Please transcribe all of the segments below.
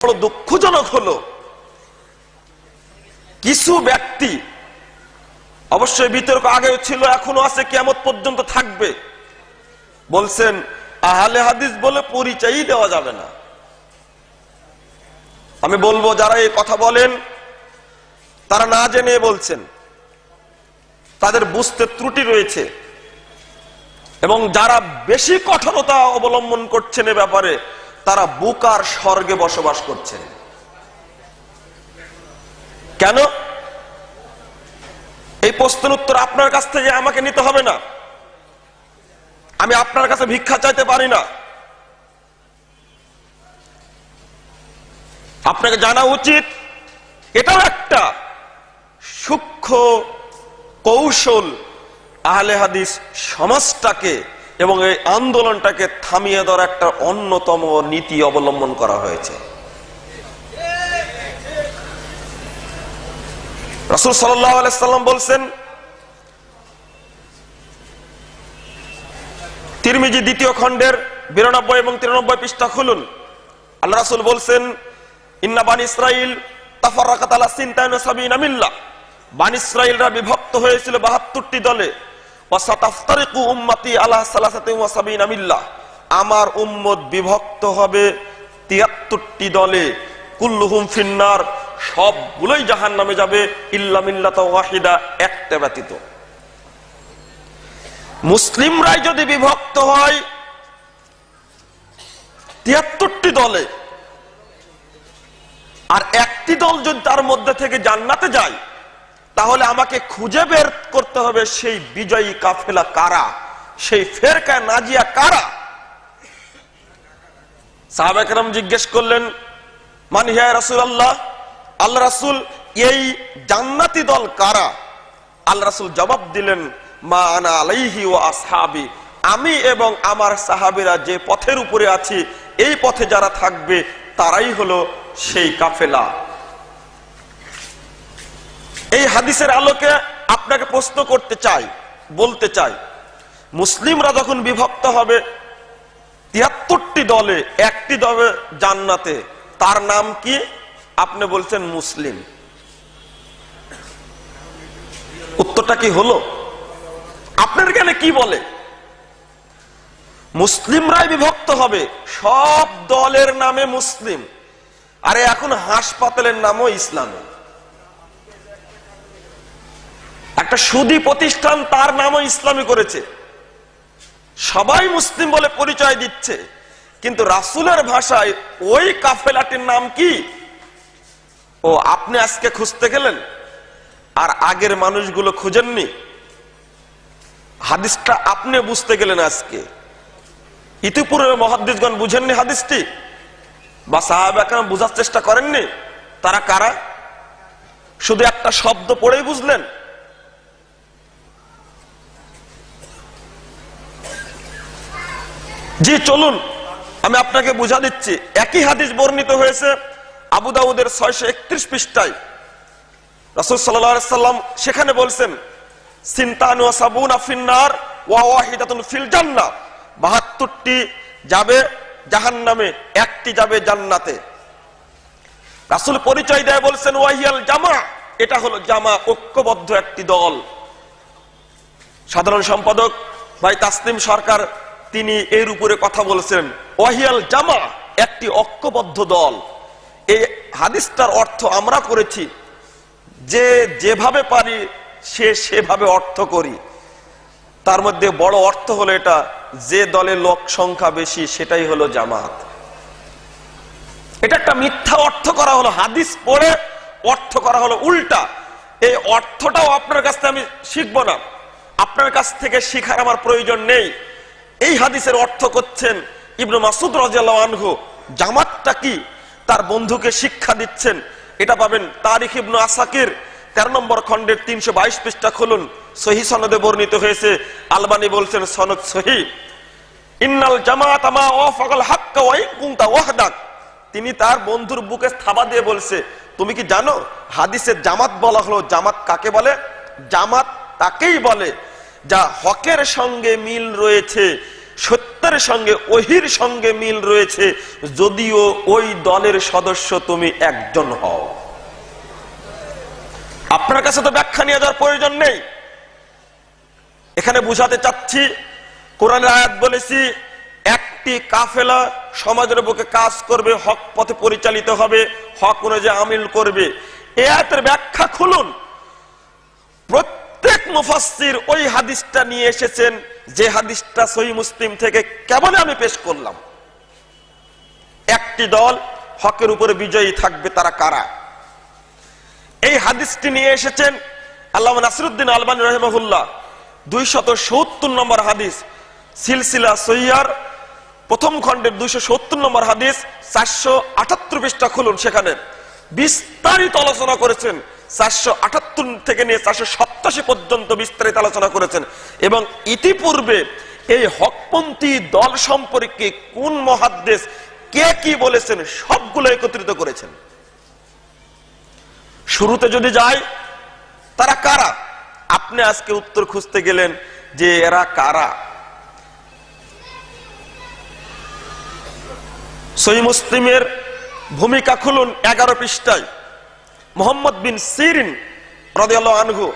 বড় দুঃখজনক হলো, কিছু ব্যক্তি, অবশ্যই বিতর্ক আগেও ছিল এখনও আছে কেমন পর্যন্ত থাকবে। বলছেন, আহলে হাদিস বলে পরিচয়ই দেওয়া যাবে না। আমি বলব, যারা এই কথা বলেন, তারা না জেনে বলছেন, তাদের বুঝতে ত্রুটি রয়েছে। এবং যারা বেশি কঠোরতা অবলম্বন করছেন এ ব্যাপারে তারা বুকার স্বর্গে বসবাস করছেন কেন? এই প্রশ্নের উত্তর আপনার কাছ থেকে আমাকে নিতে হবে না। আমি আপনার কাছে ভিক্ষা চাইতে পারি না। আপনাকে জানা উচিত, এটাও একটা সূক্ষ্ম কৌশল আহলে হাদিস সমাজটাকে এবং এই আন্দোলনটাকে থামিয়ে দেওয়ার একটা অন্যতম নীতি অবলম্বন করা হয়েছে। রসুল সাল্লাম বলছেন, তিরমিজি দ্বিতীয় খণ্ডের বিরানব্বই এবং তিরানব্বই পৃষ্ঠা খুলুন। আল্লাহ রাসুল বলছেন, ইন্না বান ইসরাইল তাফারাকাত আলা সিনতাইন সাবিনা মিল্লাহ। বান ইসরাইলরা বিভক্ত হয়েছিল বাহাত্তরটি দলে। আমার উম্মত বিভক্ত হবে তিয়াত্তরটি দলে। কুল্লুহুম ফিন্নার, সবগুলোই জাহান নামে যাবে, ইল্লা মিল্লাত ওয়াহিদা, একটা ব্যতীত। মুসলিমরাই যদি বিভক্ত হয়, তিয়াত্তরটি দলে, আর একটি দল যদি তার মধ্যে থেকে জান্নাতে যায় তাহলে আমাকে খুঁজে বের করতে হবে সেই বিজয়ী কাফেলা কারা? সেই ফেরকা নাজিয়া কারা? সাহাবেকরাম জিজ্ঞেস করলেন, মানি হ্যাঁ রাসুল আল্লাহ আল্লাহ রাসুল এই জান্নাতি দল কারা? আল্লাহ রাসুল জবাব দিলেন, মা আনা আলাইহি ও আসহাবি। আমি এবং আমার সাহাবিরা যে পথের উপরে আছি, এই পথে যারা থাকবে তারাই হলো সেই কাফেলা। এই হাদিসের আলোকে আপনাকে প্রশ্ন করতে চাই, বলতে চাই। মুসলিমরা যখন বিভক্ত হবে, তিয়াত্তরটি দলে, একটি দলে জান্নাতে, তার নাম কি? আপনি বলছেন মুসলিম। উত্তরটা কি হলো? আপনার জ্ঞানে কি বলে? মুসলিমরাই বিভক্ত হবে, সব দলের নামে মুসলিম। আরে এখন হাসপাতালের নামও ইসলামী। একটা সুদি প্রতিষ্ঠান তার নামও ইসলামী করেছে। সবাই মুসলিম বলে পরিচয় দিচ্ছে, কিন্তু রাসুলের ভাষায় ওই কাফেলাটির নাম কি? ও, আপনি আজকে খুঁজতে গেলেন? আর আগের মানুষগুলো খুঁজেননি? হাদিসটা আপনি বুঝতে গেলেন আজকে। ইতিপূর্বে মহাদিসগণ বুঝেননি হাদিসটি? বা সাহাব একরাম বুঝার চেষ্টা করেননি? তারা কারা? শুধু একটা শব্দ পড়েই বুঝলেন? জি, চলুন। আমি আপনাকে বুঝা দিচ্ছি। একই হাদিস বর্ণিত হয়েছে আবু দাউদের ছয়শো একত্রিশ পৃষ্ঠায়। রসুল সাল্লাম সেখানে বলছেন বাহাত্তরটি যাবে একটি যাবে জান্নাতে। রাসুল পরিচয় দেয়, বলছেন ওয়াহিয়াল জামা। এটা হলো জামা, ঐক্যবদ্ধ একটি দল। সাধারণ সম্পাদক ভাই তাসলিম সরকার তিনি এর উপরে কথা বলেছেন ওয়াহিয়াল জামা, একটি ঐক্যবদ্ধ দল। এই হাদিসটার অর্থ আমরা করেছি, যে যেভাবে পারি, সে সেভাবে অর্থ করি। তার মধ্যে বড় অর্থ হলো এটা, যে দলে লোক সংখ্যা বেশি, সেটাই হলো জামাত। এটা একটা মিথ্যা অর্থ করা হলো, হাদিস পড়ে অর্থ করা হলো উল্টা। এই অর্থটাও আপনার কাছ থেকে আমি শিখব না। আপনার কাছ থেকে শিখার আমার প্রয়োজন নেই। এই হাদিসের অর্থ করছেন ইবনু মাসুদ আনহু। জামাতটা কি? তার বন্ধুকে শিক্ষা দিচ্ছেন। এটা পাবেন তারিখ ইবনু আসাকির। তেরো নম্বর খণ্ডের তিনশো বাইশ পৃষ্ঠা খুলুন। সহি সনদে বর্ণিত হয়েছে। আলবানি বলছেন, সনদ সহি। ইন্নাল জামাত আমা ওয়াফাকাল হাক্কা ওয়া ইন কুনতা ওয়াহদাক। তিনি তার বন্ধুর বুকে থাবা দিয়ে বলছে, তুমি কি জানো হাদিসের জামাত বলা হলো, জামাত কাকে বলে? জামাত তাকেই বলে যা হকের সঙ্গে মিল রয়েছে, সত্যের সঙ্গে, ওহির সঙ্গে মিল রয়েছে, যদিও ওই দলের সদস্য তুমি একজন হও। আপনার কাছে তো ব্যাখ্যা নিয়ে যাওয়ার প্রয়োজন নেই। এখানে বুঝাতে চাচ্ছি, কোরআনের আয়াত বলেছি, একটি কাফেলা সমাজের বুকে কাজ করবে, হক পথে পরিচালিত হবে, হক অনুযায়ী আমিল করবে। এ আয়াতের ব্যাখ্যা খুলুন। প্রত্যেক মুফাসসির ওই হাদিসটা নিয়ে এসেছেন, যে হাদিসটা সহি মুসলিম থেকে কেমন আমি পেশ করলাম? একটি দল হকের উপরে বিজয়ী থাকবে তারা কারা? এই হাদিসটি নিয়ে এসেছেন আল্লাহ নাসিরুদ্দিন আলবানী রহমহুল্লাহ। দুই শত সত্তর নম্বর হাদিস, সিলসিলা সৈয়ার, প্রথম খণ্ডের দুইশো সত্তর নম্বর হাদিস, চারশো আটাত্তর পৃষ্ঠা খুলুন সেখানে। বিস্তারিত আলোচনা করেছেন চারশো আটাত্তর থেকে নিয়ে চারশো সপ্তাশি পর্যন্ত বিস্তারিত আলোচনা করেছেন। এবং ইতিপূর্বে এই হকপন্থী দল সম্পর্কে কোন মহাদ্দেশ, কে কি বলেছেন, সবগুলো একত্রিত করেছেন। শুরুতে যদি যাই, তারা কারা? আপনি আজকে উত্তর খুঁজতে গেলেন যে এরা কারা। সই মুসলিমের ভূমিকা খুলুন এগারো পৃষ্ঠায়। মোহাম্মদ বিন সিরিন আনহু,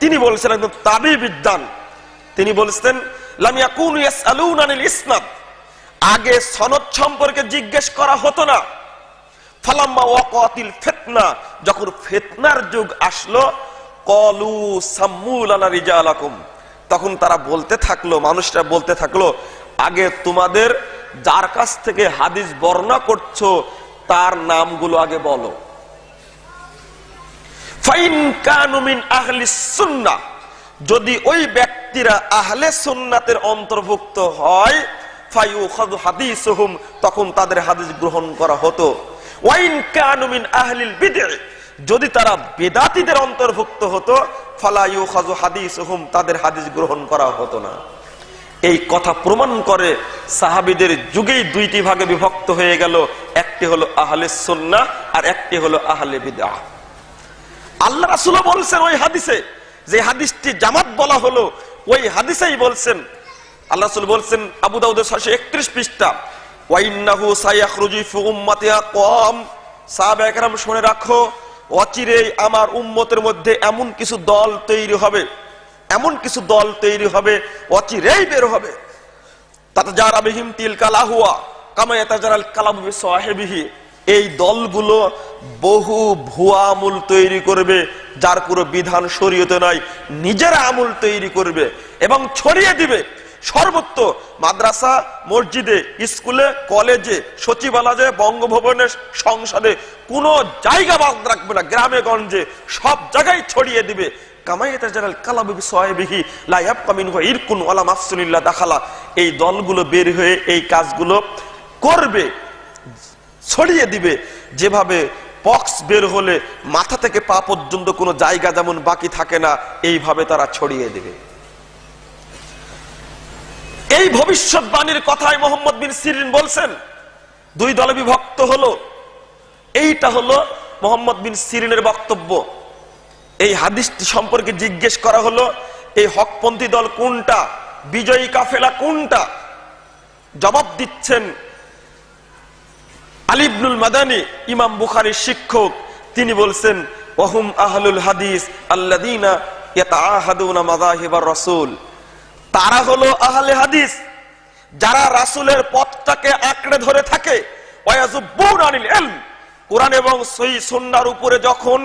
তিনি বলছেন একদম তাবি বিদ্যান তিনি বলছেন আগে সনদ সম্পর্কে জিজ্ঞেস করা হতো না। ফালাম্মা ওয়াকাতিল ফিতনা, যখন যুগ আসলো, কলু সাম্মুল আলা তখন তারা বলতে থাকল, মানুষরা বলতে থাকল, আগে তোমাদের যার কাছ থেকে হাদিস বর্ণনা করছ, তার নামগুলো আগে বলো। ফাইন কানু মিন আহলি সুন্নাহ। যদি ওই ব্যক্তিরা আহলে সুন্নাতের অন্তর্ভুক্ত হয় তখন তাদের হাদিস গ্রহণ করা হতো। ওয়াইন কানু মিন আহলিল বিদআ যদি তারা বেদাতীদের অন্তর্ভুক্ত হতো, ফালা ইউখাযু হাদিসুহুম, তাদের হাদিস গ্রহণ করা হতো না। এই কথা প্রমাণ করে সাহাবিদের যুগেই দুইটি ভাগে বিভক্ত হয়ে গেল। একটি হলো আহলে সুন্নাহ আর একটি হলো আহলে বিদআহ। আল্লাহ রাসুল বলছেন ওই হাদিসে, যে হাদিসটি জামাত বলা হলো, ওই হাদিসেই বলছেন। আল্লাহ রাসুল বলছেন, আবু দাউদের ছয়শো একত্রিশ পৃষ্ঠা, ওয়াইন্নাহু সাইয়াখরুজি ফি উম্মাতিয়া কম সাহাবা একরাম শুনে রাখো, অচিরেই আমার উম্মতের মধ্যে এমন কিছু দল তৈরি হবে, এমন কিছু দল তৈরি হবে, অচিরেই বের হবে। তাতে যারা বিহিম তিল কালাহুয়া কামায়াতা যারা কালাবি সাহেবিহি এই দলগুলো বহু ভুয়া আমুল তৈরি করবে, যার কোনো বিধান শরীয়তে নাই। নিজেরা আমুল তৈরি করবে এবং ছড়িয়ে দিবে। সর্বত্র মাদ্রাসা, মসজিদে, স্কুলে, কলেজে, সচিবালয়ে, বঙ্গভবনে, সংসদে কোনো জায়গা বাদ রাখবে না। গ্রামে, গঞ্জে সব জায়গায় ছড়িয়ে দিবে। এই দলগুলো বের হয়ে এই কাজগুলো করবে। ছড়িয়ে দিবে। যেভাবে পক্স বের হলে মাথা থেকে পা পর্যন্ত কোনো জায়গা যেমন বাকি থাকে না, এইভাবে তারা ছড়িয়ে দেবে। এই ভবিষ্যৎবাণীর কথায় মোহাম্মদ বিন সিরিন বলছেন। দুই দলে বিভক্ত হলো। এইটা হলো মোহাম্মদ বিন সিরিনের বক্তব্য। এই হাদিসটি সম্পর্কে জিজ্ঞেস করা হলো, এই হকপন্থী দল কোনটা? বিজয়ী কাফেলা কোনটা? জবাব দিচ্ছেন আলিবনুল মাদানী, ইমাম বুখারীর শিক্ষক, তিনি বলছেন ওহুম আহলুল হাদিস আল্লাদিনা রাসূল। তারা হলো আহলে হাদিস, যারা রাসূলের পথটাকে আঁকড়ে ধরে থাকে। কোরআন এবং সহি সুন্নাহর উপরে যখন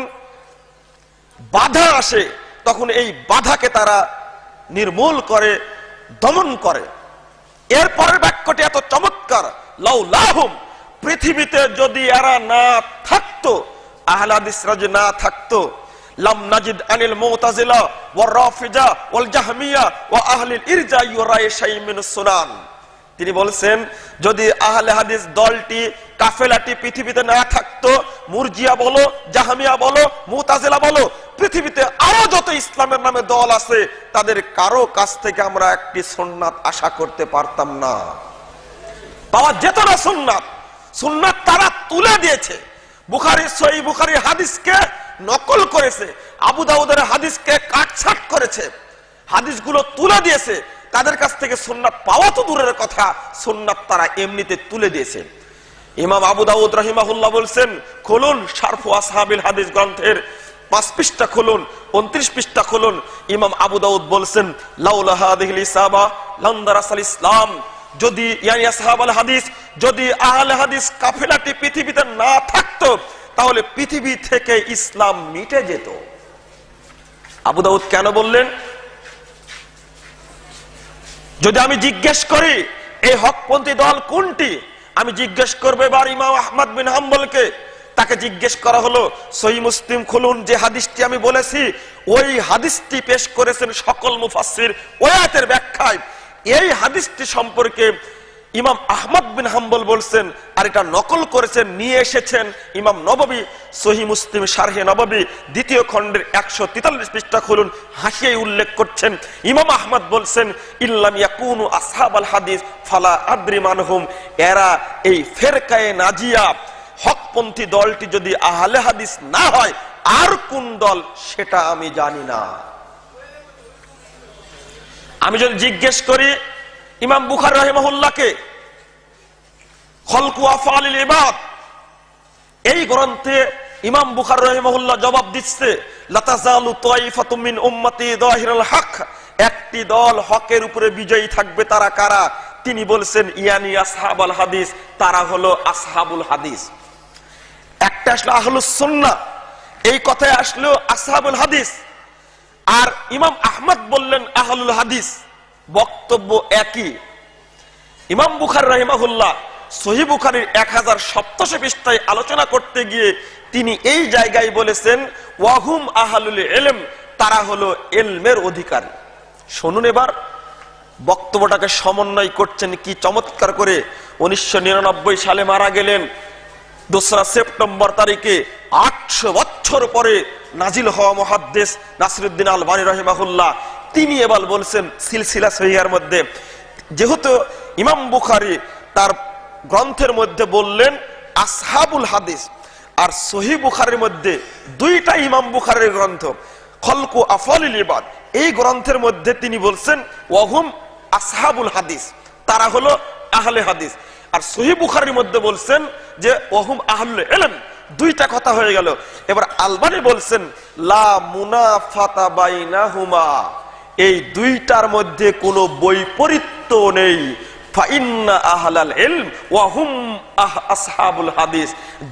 বাধা আসে, তখন এই বাধাকে তারা নির্মূল করে, দমন করে। এরপরের বাক্যটি এত চমৎকার লাউ লাহুম পৃথিবীতে যদি এরা না থাকতো আহলাদিসরা যদি না থাকতো, লাম নাজিদ আনিল মুতাজিলা ওয়ার রাফিজা ওয়াল জাহমিয়া ওয়া আহলিল ইরজা ইউরাই শাইমিন সুনান। তিনি বলছেন, যদি আহলে হাদিস দলটি, কাফেলাটি পৃথিবীতে না থাকতো, মুরজিয়া বলো, জাহামিয়া বলো, মুতাজিলা বলো, পৃথিবীতে আরও যত ইসলামের নামে দল আছে, তাদের কারও কাছ থেকে আমরা একটি সুন্নাত আশা করতে পারতাম না। পাওয়া যেত না সুন্নাত। সুন্নাত তারা তুলে দিয়েছে। বুখারি সই বুখারি হাদিসকে নকল করেছে। আবু দাউদের হাদিসকে কাটছাট করেছে। হাদিসগুলো তুলে দিয়েছে। তাদের কাছ থেকে সুন্নাত পাওয়া তো দূরের কথা, সুন্নাত তারা এমনিতে তুলে দিয়েছে। ইমাম আবু দাউদ রহিমাহুল্লাহ বলছেন, খুলুন শারফু আসহাবিল হাদিস গ্রন্থের পাঁচ পৃষ্ঠা খুলুন, উনত্রিশ পৃষ্ঠা খুলুন। ইমাম আবু দাউদ বলছেন লাউলাহাদিল ইসাবা লন্দারাসাল ইসলাম। যদি ইয়ানি আসহাবাল হাদিস যদি আহলে হাদিস কাফেলাটি পৃথিবীতে না থাকতো, তাহলে পৃথিবী থেকে ইসলাম মিটে যেত। আবু দাউদ কেন বললেন? যদি আমি জিজ্ঞেস করি এই হকপন্থী দল কোনটি? আমি জিজ্ঞেস করব এবার ইমাম আহমদ বিন হাম্বলকে। তাকে জিজ্ঞেস করা হলো সহি মুসলিম খুলুন, যে হাদিসটি আমি বলেছি, ওই হাদিসটি পেশ করেছেন সকল মুফাসির ওয়াতের ব্যাখ্যায়। এই হাদিসটি সম্পর্কে ইমাম আহমদ বিন হাম্বল বলছেন, আর এটা নকল করেছেন, নিয়ে এসেছেন ইমাম নববী, সহি মুসলিম শারহে নববী, দ্বিতীয় খণ্ডের একশো তেতাল্লিশ পৃষ্ঠা খুলুন হাসিয়ে উল্লেখ করছেন। ইমাম আহমদ বলছেন, ইল্লাম ইয়াকুনু আসহাব আল হাদিস, ফালা আদ্রি মানহুম, এরা এই ফেরকায়ে নাজিয়া, হকপন্থী দলটি যদি আহলে হাদিস না হয়, আর কোন দল সেটা আমি জানি না। আমি যদি জিজ্ঞেস করি ইমাম বুখার রহিমহুল্লাহকে খলকু আফালিল ইবাদ, এই গ্রন্থে ইমাম বুখার রহিমহুল্লাহ জবাব দিচ্ছে হক, একটি দল হকের উপরে বিজয়ী থাকবে তারা কারা? তিনি বলছেন, ইয়ানি আসহাবুল হাদিস, তারা হলো আসহাবুল হাদিস। একটা আসলো আহলুস সুন্নাহ, এই কথায় আসলো আসহাবুল হাদিস। আর ইমাম আহমদ বললেন আহলুল হাদিস। বক্তব্য একই। ইমাম বুখার রাহিমাহুল্লাহ সহি বুখারির এক হাজার সপ্তশে পৃষ্ঠায় আলোচনা করতে গিয়ে তিনি এই জায়গায় বলেছেন, ওয়াহুম আহালুল এলেম তারা হলো এলমের অধিকার। শুনুন এবার, বক্তব্যটাকে সমন্বয় করছেন কি চমৎকার করে। উনিশশো নিরানব্বই সালে মারা গেলেন, দোসরা সেপ্টেম্বর তারিখে আটশো বছর পরে নাজিল হওয়া মহাদ্দেশ নাসিরুদ্দিন আল বানী রহিমাহুল্লাহ। তিনি এবার বলছেন, সিলসিলা সহিয়ার মধ্যে, যেহেতু ইমাম বুখারি তার গ্রন্থের মধ্যে বললেন, আসহাবুল হাদিস, আর সহি বুখারের মধ্যে দুইটা ইমাম বুখারের গ্রন্থ, খলকু আফলিল ইবাদ, এই গ্রন্থের মধ্যে তিনি বলছেন, ওয়াহুম আসহাবুল হাদিস, তারা হলো আহলে হাদিস। আর সহি বুখারির মধ্যে বলছেন যে ওহুম আহলে এলেন দুইটা কথা হয়ে গেল। এবার আলবানি বলছেন, লা মুনাফাতা বাইনাহুমা। এই দুইটার মধ্যে কোনো বৈপরীত্য নেই।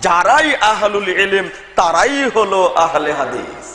যারাই আহলুল এলিম তারাই হলো আহলে হাদিস।